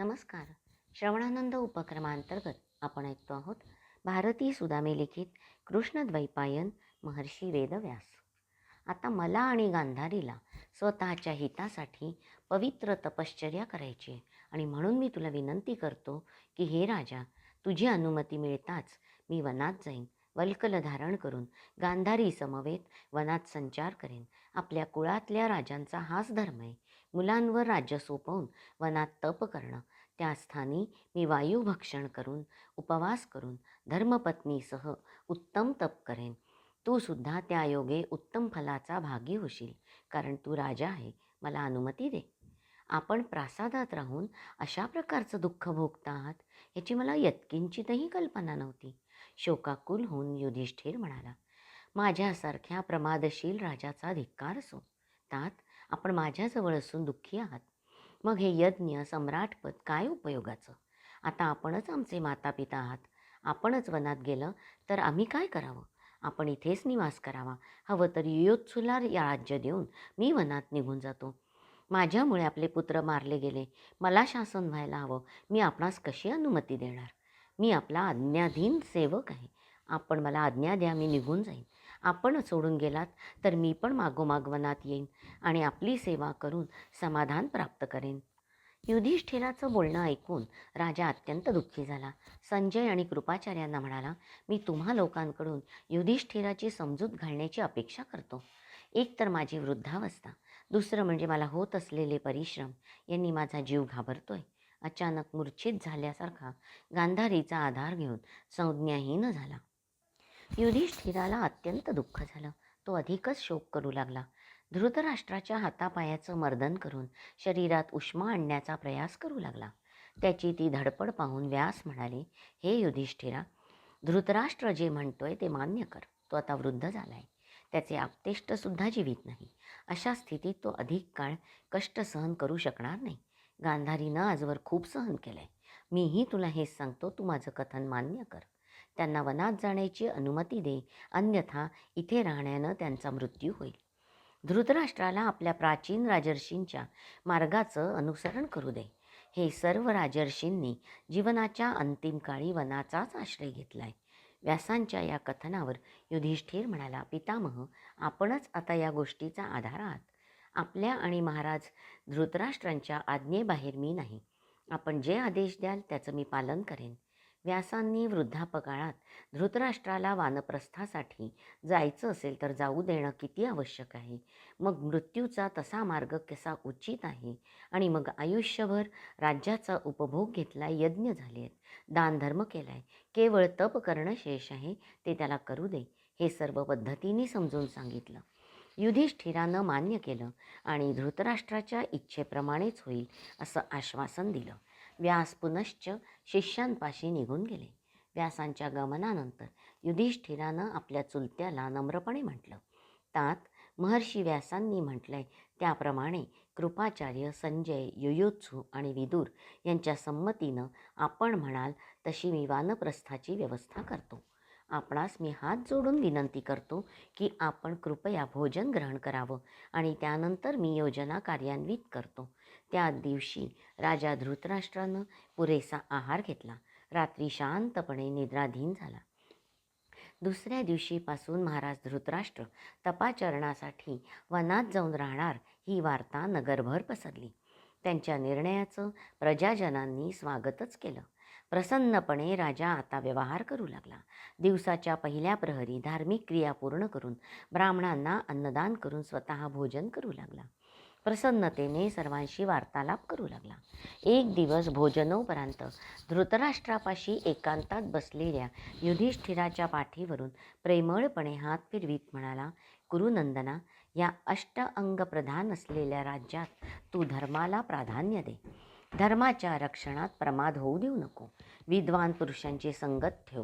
नमस्कार. श्रवणानंद उपक्रमांतर्गत आपण ऐकतो आहोत भारती सुदामे लिखित कृष्णद्वैपायन महर्षी वेदव्यास. आता मला आणि गांधारीला स्वतःच्या हितासाठी पवित्र तपश्चर्या करायची आहे आणि म्हणून मी तुला विनंती करतो की हे राजा तुझी अनुमती मिळताच मी वनात जाईन. वल्कल धारण करून गांधारी समवेत वनात संचार करेन. आपल्या कुळातल्या राजांचा हाच धर्म आहे. मुलांवर राज्य सोपवून वनात तप करणं. त्या स्थानी मी वायुभक्षण करून उपवास करून धर्मपत्नीसह उत्तम तप करेन. तू सुद्धा त्या योगे उत्तम फलाचा भागी होशील. कारण तू राजा आहे. मला अनुमती दे. आपण प्रासादात राहून अशा प्रकारचं दुःख भोगता आहात याची मला यत्किंचितही कल्पना नव्हती. शोकाकुल होऊन युधिष्ठिर म्हणाला माझ्यासारख्या प्रमादशील राजाचा धिक्कार असो. तात आपण माझ्याजवळ असून दुःखी आहात. मग हे यज्ञ सम्राटपद काय उपयोगाचं? आता आपणच आमचे माता पिता आहात. आपणच वनात गेलं तर आम्ही काय करावं? आपण इथेच निवास करावा. हवं तर युयोत्सुला या राज्य देऊन मी वनात निघून जातो. माझ्यामुळे आपले पुत्र मारले गेले. मला शासन व्हायला हवं. मी आपणास कशी अनुमती देणार? मी आपला आज्ञाधीन सेवक आहे. आपण मला आज्ञा द्या मी निघून जाईन. आपण सोडून गेलात तर मी पण मागोमागवनात येईन आणि आपली सेवा करून समाधान प्राप्त करेन. युधिष्ठिराचं बोलणं ऐकून राजा अत्यंत दुःखी झाला. संजय आणि कृपाचार्यांना म्हणाला मी तुम्हा लोकांकडून युधिष्ठिराची समजूत घालण्याची अपेक्षा करतो. एक तर माझी वृद्धावस्था. दुसरं म्हणजे मला होत असलेले परिश्रम यांनी माझा जीव घाबरतोय. अचानक मूर्छित झाल्यासारखा गांधारीचा आधार घेऊन संज्ञाहीन झाला. युधिष्ठिराला अत्यंत दुःख झालं. तो अधिकच शोक करू लागला. धृतराष्ट्राच्या हातापायाचं मर्दन करून शरीरात उष्मा आणण्याचा प्रयास करू लागला. त्याची ती धडपड पाहून व्यास म्हणाले हे युधिष्ठिरा धृतराष्ट्र जे म्हणतोय ते मान्य कर. तो आता वृद्ध झालाय. त्याचे आपतेष्टसुद्धा जीवित नाही. अशा स्थितीत तो अधिक काळ कष्ट सहन करू शकणार नाही. गांधारीनं आजवर खूप सहन केलंय. मीही तुला हेच सांगतो तू माझं कथन मान्य कर. त्यांना वनात जाण्याची अनुमती दे अन्यथा इथे राहण्यानं त्यांचा मृत्यू होईल. धृतराष्ट्राला आपल्या प्राचीन राजर्षींच्या मार्गाचं अनुसरण करू दे. हे सर्व राजर्षींनी जीवनाच्या अंतिम काळी वनाचाच आश्रय घेतलाय. व्यासांच्या या कथनावर युधिष्ठिर म्हणाला पितामह आपणच आता या गोष्टीचा आधार आहात. आपल्या आणि महाराज धृतराष्ट्रांच्या आज्ञेबाहेर मी नाही. आपण जे आदेश द्याल त्याचं मी पालन करेन. व्यासांनी वृद्धापकाळात धृतराष्ट्राला वानप्रस्थासाठी जायचं असेल तर जाऊ देणं किती आवश्यक आहे? मग मृत्यूचा तसा मार्ग कसा उचित आहे? आणि मग आयुष्यभर राज्याचा उपभोग घेतला यज्ञ झाले आहेत दानधर्म केला आहे केवळ तप करणं शेष आहे ते त्याला करू दे हे सर्व पद्धतीने समजून सांगितलं. युधिष्ठिरानं मान्य केलं आणि धृतराष्ट्राच्या इच्छेप्रमाणेच होईल असं आश्वासन दिलं. व्यास पुनश्च शिष्यांपाशी निघून गेले. व्यासांच्या गमनानंतर युधिष्ठिरानं आपल्या चुलत्याला नम्रपणे म्हटलं. तात महर्षी व्यासांनी म्हटलंय त्याप्रमाणे कृपाचार्य संजय युयोत्सू आणि विदूर यांच्या संमतीनं आपण म्हणाल तशी मी वानप्रस्थाची व्यवस्था करतो. आपणास मी हात जोडून विनंती करतो की आपण कृपया भोजन ग्रहण करावं आणि त्यानंतर मी योजना कार्यान्वित करतो. त्या दिवशी राजा धृतराष्ट्रानं पुरेसा आहार घेतला. रात्री शांतपणे निद्राधीन झाला. दुसऱ्या दिवशीपासून महाराज धृतराष्ट्र तपाचरणासाठी वनात जाऊन राहणार ही वार्ता नगरभर पसरली. त्यांच्या निर्णयाचं प्रजाजनांनी स्वागतच केलं. प्रसन्नपणे राजा आता व्यवहार करू लागला. दिवसाच्या पहिल्या प्रहरी धार्मिक क्रिया पूर्ण करून ब्राह्मणांना अन्नदान करून स्वतः भोजन करू लागला. प्रसन्नतेने सर्वांशी वार्तालाप करू लागला. एक दिवस भोजनोपरांत धृतराष्ट्रापाशी एकांतात बसलेल्या युधिष्ठिराच्या पाठीवरून प्रेमळपणे हात फिरवीत म्हणाला कुरुनंदना या अष्ट प्रधान असलेल्या राज्यात तू धर्माला प्राधान्य दे. धर्माच्या रक्षणात प्रमाद होऊ देऊ नको. विद्वान पुरुषांची संगत ठेव.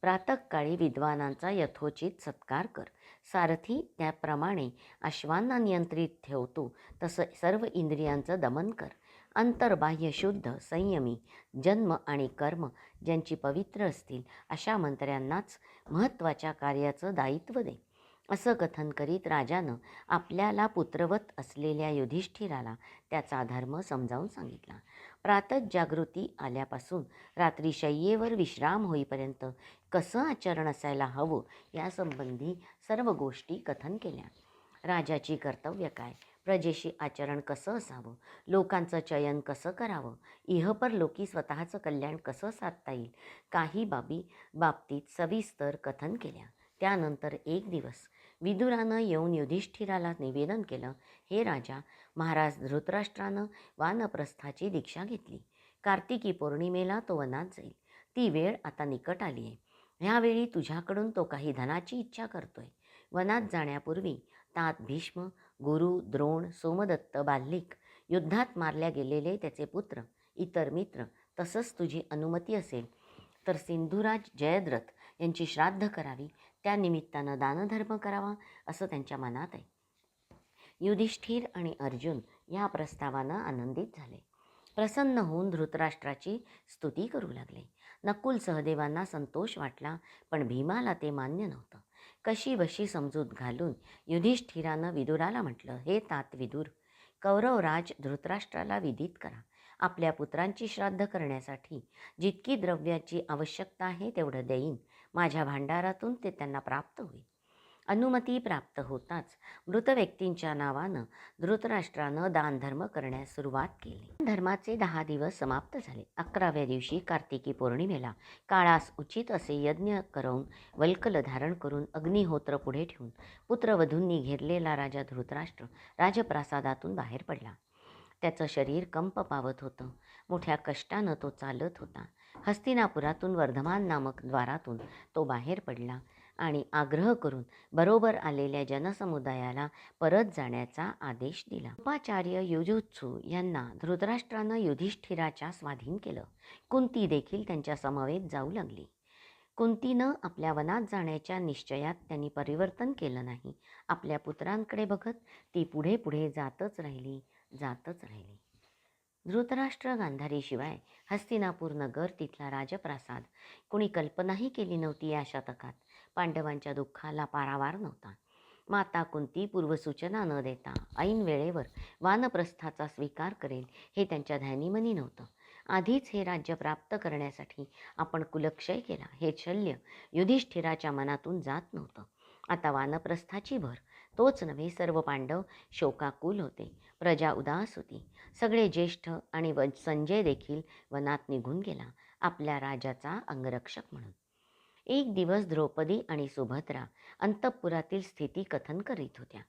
प्रातःकाळी विद्वानांचा यथोचित सत्कार कर. सारथी त्याप्रमाणे अश्वांना नियंत्रित ठेवतो. तसं सर्व इंद्रियांचं दमन कर. अंतर्बाह्य शुद्ध संयमी जन्म आणि कर्म ज्यांची पवित्र असतील अशा मंत्र्यांनाच महत्त्वाच्या कार्याचं दायित्व दे. असं कथन करीत राजानं आपल्याला पुत्रवत असलेल्या युधिष्ठिराला त्याचा धर्म समजावून सांगितला. प्रातः जागृती आल्यापासून रात्री शय्येवर विश्राम होईपर्यंत कसं आचरण असायला हवं यासंबंधी सर्व गोष्टी कथन केल्या. राजाची कर्तव्य काय? प्रजेशी आचरण कसं असावं? लोकांचं चयन कसं करावं? इहपर लोकी स्वतःचं कल्याण कसं साधता येईल? काही बाबी बाबतीत सविस्तर कथन केल्या. त्यानंतर एक दिवस विदुरानं येऊन युधिष्ठिराला निवेदन केलं. हे राजा महाराज धृतराष्ट्रानं वानप्रस्थाची दीक्षा घेतली. कार्तिकी पौर्णिमेला तो वनात जाईल. ती वेळ आता निकट आली आहे. ह्यावेळी तुझ्याकडून तो काही धनाची इच्छा करतोय. वनात जाण्यापूर्वी तात भीष्म गुरु द्रोण सोमदत्त बाल्लिक युद्धात मारल्या गेलेले त्याचे पुत्र इतर मित्र तसंच तुझी अनुमती असेल. तर सिंधुराज जयद्रथ यांची श्राद्ध करावी. त्या निमित्तानं दानधर्म करावा असं त्यांच्या मनात आहे. युधिष्ठिर आणि अर्जुन या प्रस्तावानं आनंदित झाले. प्रसन्न होऊन धृतराष्ट्राची स्तुती करू लागले. नकुल सहदेवांना संतोष वाटला पण भीमाला ते मान्य नव्हतं. कशी बशी समजूत घालून युधिष्ठिरानं विदुराला म्हटलं हे तात विदुर कौरवराज धृतराष्ट्राला विदित करा. आपल्या पुत्रांची श्राद्ध करण्यासाठी जितकी द्रव्याची आवश्यकता आहे तेवढं देईन. माझ्या भांडारातून ते त्यांना प्राप्त होईल. अनुमती प्राप्त होताच मृत व्यक्तींच्या नावानं धृतराष्ट्रानं दानधर्म करण्यास सुरुवात केली. धर्माचे दहा दिवस समाप्त झाले. अकराव्या दिवशी कार्तिकी पौर्णिमेला काळास उचित असे यज्ञ करून वल्कल धारण करून अग्निहोत्र पुढे ठेवून पुत्रवधूंनी घेरलेला राजा धृतराष्ट्र राजप्रासादातून बाहेर पडला. त्याचं शरीर कंप पावत होतं. मोठ्या कष्टानं तो चालत होता. हस्तिनापुरातून वर्धमान नामक द्वारातून तो बाहेर पडला आणि आग्रह करून बरोबर आलेल्या जनसमुदायाला परत जाण्याचा आदेश दिला. उपाचार्य युजुत्सू यांना धृतराष्ट्रानं युधिष्ठिराच्या स्वाधीन केलं. कुंती देखील त्यांच्या समवेत जाऊ लागली. कुंतीनं आपल्या वनात जाण्याच्या निश्चयात त्यांनी परिवर्तन केलं नाही. आपल्या पुत्रांकडे बघत ती पुढे पुढे जातच राहिली जातच राहिली. धृतराष्ट्र गांधारीशिवाय हस्तिनापूर नगर तिथला राजप्रासाद. कुणी कल्पनाही केली नव्हती या शतकात. पांडवांच्या दुःखाला पारावार नव्हता. माता कुंती पूर्वसूचना न देता ऐन वेळेवर वानप्रस्थाचा स्वीकार करेल हे त्यांच्या ध्यानीमनी नव्हतं. आधीच हे राज्य प्राप्त करण्यासाठी आपण कुलक्षय केला हे शल्य युधिष्ठिराच्या मनातून जात नव्हतं. आता वानप्रस्थाची भर तोच नव्हे सर्व पांडव शोकाकुल होते. प्रजा उदास होती. सगळे ज्येष्ठ आणि व संजय देखील वनात निघून गेला आपल्या राजाचा अंगरक्षक म्हणून. एक दिवस द्रौपदी आणि सुभद्रा अंतःपुरातील स्थिती कथन करीत होत्या.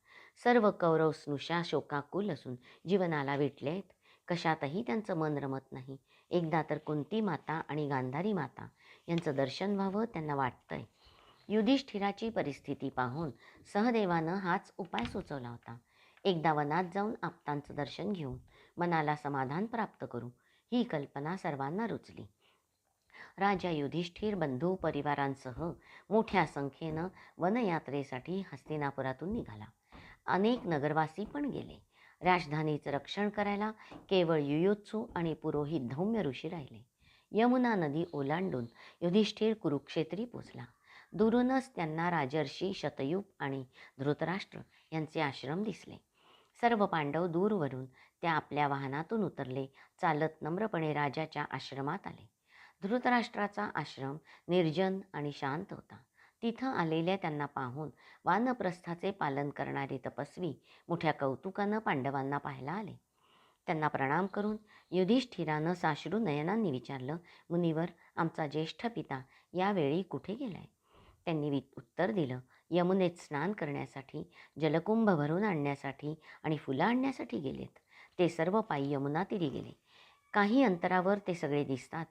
सर्व कौरव स्नुषा शोकाकुल असून जीवनाला विटले आहेत. कशातही त्यांचं मन रमत नाही. एकदा तर कुंती माता आणि गांधारी माता यांचं दर्शन व्हावं त्यांना वाटतंय. युधिष्ठिराची परिस्थिती पाहून सहदेवानं हाच उपाय सुचवला होता. एकदा वनात जाऊन आप्तांचं दर्शन घेऊन मनाला समाधान प्राप्त करू ही कल्पना सर्वांना रुचली. राजा युधिष्ठिर बंधू परिवारांसह मोठ्या संख्येनं वनयात्रेसाठी हस्तिनापुरातून निघाला. अनेक नगरवासी पण गेले. राजधानीचं रक्षण करायला केवळ युयोत्सू आणि पुरोहित धौम्य ऋषी राहिले. यमुना नदी ओलांडून युधिष्ठिर कुरुक्षेत्री पोचला. दुरूनच त्यांना राजर्षी शतयूप आणि धृतराष्ट्र यांचे आश्रम दिसले. सर्व पांडव दूरवरून त्या आपल्या वाहनातून उतरले चालत नम्रपणे राजाच्या आश्रमात आले. धृतराष्ट्राचा आश्रम निर्जन आणि शांत होता. तिथं आलेल्या त्यांना पाहून वानप्रस्थाचे पालन करणारे तपस्वी मोठ्या कौतुकानं पांडवांना पाहायला आले. त्यांना प्रणाम करून युधिष्ठिरानं साश्रू नयनांनी विचारलं मुनिवर आमचा ज्येष्ठ पिता यावेळी कुठे गेलाय? त्यांनी वि उत्तर दिलं. यमुनेत स्नान करण्यासाठी जलकुंभ भरून आणण्यासाठी आणि फुलं आणण्यासाठी गेलेत. ते सर्व पायी यमुना तीरी गेले. काही अंतरावर ते सगळे दिसताच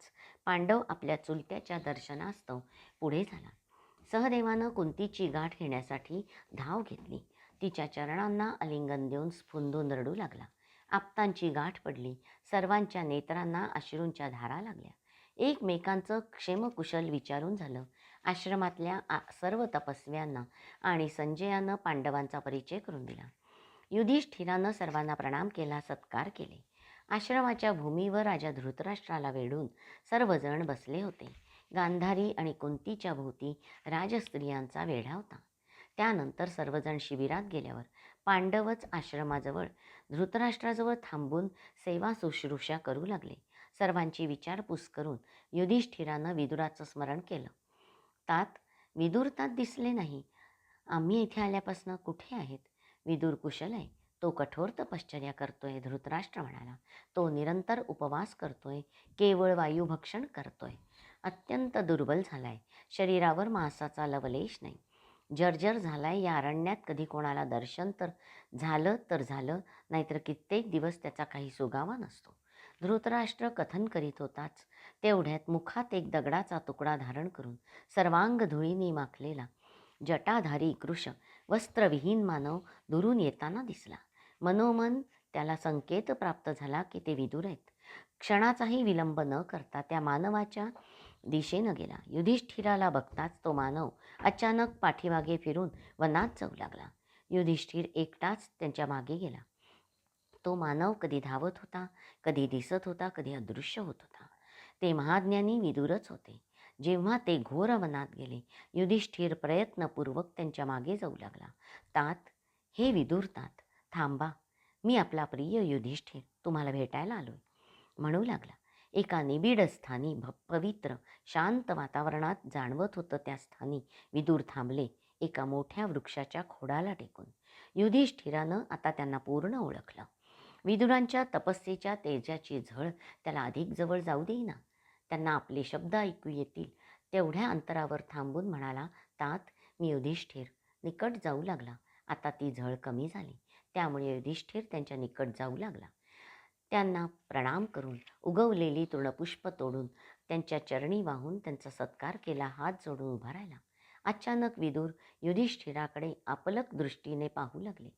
पांडव आपल्या चुलत्याच्या दर्शनास्तव पुढे झाला. सहदेवानं कुंतीची गाठ घेण्यासाठी धाव घेतली. तिच्या चरणांना आलिंगन देऊन स्फुंदून रडू लागला. आप्तांची गाठ पडली. सर्वांच्या नेत्रांना अश्रूंच्या धारा लागल्या. एकमेकांचं क्षेमकुशल विचारून झालं. आश्रमातल्या आ सर्व तपस्व्यांना आणि संजयानं पांडवांचा परिचय करून दिला. युधिष्ठिरानं सर्वांना प्रणाम केला सत्कार केले. आश्रमाच्या भूमीवर राजा धृतराष्ट्राला वेढून सर्वजण बसले होते. गांधारी आणि कुंतीच्या भोवती राजस्त्रियांचा वेढा होता. त्यानंतर सर्वजण शिबिरात गेल्यावर पांडवच आश्रमाजवळ धृतराष्ट्राजवळ थांबून सेवा शुश्रूषा करू लागले. सर्वांची विचारपूस करून युधिष्ठिरानं विदुराचं स्मरण केलं. तात विदूर तात दिसले नाही. आम्ही इथे आल्यापासून कुठे आहेत? विदूर कुशल आहे. तो कठोर तपश्चर्या करतोय धृतराष्ट्र म्हणाला. तो निरंतर उपवास करतोय केवळ वायुभक्षण करतोय. अत्यंत दुर्बल झालाय. शरीरावर मांसाचा लवलेश नाही. जर्जर झालाय या अरण्यात कधी कोणाला दर्शन तर झालं तर झालं नाहीतर कित्येक दिवस त्याचा काही सुगावा नसतो. धृतराष्ट्र कथन करीत होताच. तेवढ्यात मुखात एक दगडाचा तुकडा धारण करून सर्वांग धुळीने माखलेला जटाधारी कृश वस्त्रविहीन मानव दुरून येताना दिसला. मनोमन त्याला संकेत प्राप्त झाला की ते विदुर आहेत. क्षणाचाही विलंब न करता त्या मानवाच्या दिशेनं गेला. युधिष्ठिराला बघताच तो मानव अचानक पाठीमागे फिरून वनात जाऊ लागला. युधिष्ठिर एकटाच त्यांच्या मागे गेला. तो मानव कधी धावत होता कधी दिसत होता कधी अदृश्य होत होता. ते महाज्ञानी विदूरच होते. जेव्हा ते घोर वनात गेले युधिष्ठिर प्रयत्नपूर्वक त्यांच्या मागे जाऊ लागला. तात हे विदुर तात थांबा. मी आपला प्रिय युधिष्ठिर तुम्हाला भेटायला आलोय. म्हणू लागला. एका निबिड स्थानी भ पवित्र शांत वातावरणात जाणवत होतं त्या स्थानी विदूर थांबले एका मोठ्या वृक्षाच्या खोडाला टेकून. युधिष्ठिरानं आता त्यांना पूर्ण ओळखलं. विदुरांच्या तपस्येच्या तेजाची झळ त्याला अधिक जवळ जाऊ देईना. त्यांना आपले शब्द ऐकू येतील. तेवढ्या अंतरावर थांबून म्हणाला तात मी युधिष्ठिर. निकट जाऊ लागला. आता ती झळ कमी झाली. त्यामुळे युधिष्ठिर त्यांच्या निकट जाऊ लागला. त्यांना प्रणाम करून उगवलेली तृणपुष्प तोडून त्यांच्या चरणी वाहून त्यांचा सत्कार केला हात जोडून उभा राहिला. अचानक विदूर युधिष्ठिराकडे आपलक दृष्टीने पाहू लागले.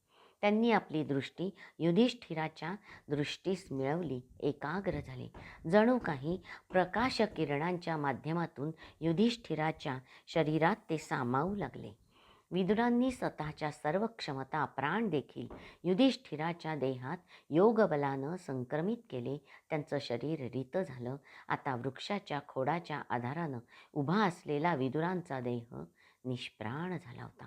त्यांनी आपली दृष्टी युधिष्ठिराच्या दृष्टीस मिळवली एकाग्र झाले. जणू काही प्रकाश किरणांच्या माध्यमातून युधिष्ठिराच्या शरीरात ते सामावू लागले. विदुरांनी स्वतःच्या सर्व क्षमता प्राण देखील युधिष्ठिराच्या देहात योगबलानं संक्रमित केले. त्यांचं शरीर रित झालं. आता वृक्षाच्या खोडाच्या आधारानं उभा असलेला विदुरांचा देह निष्प्राण झाला होता.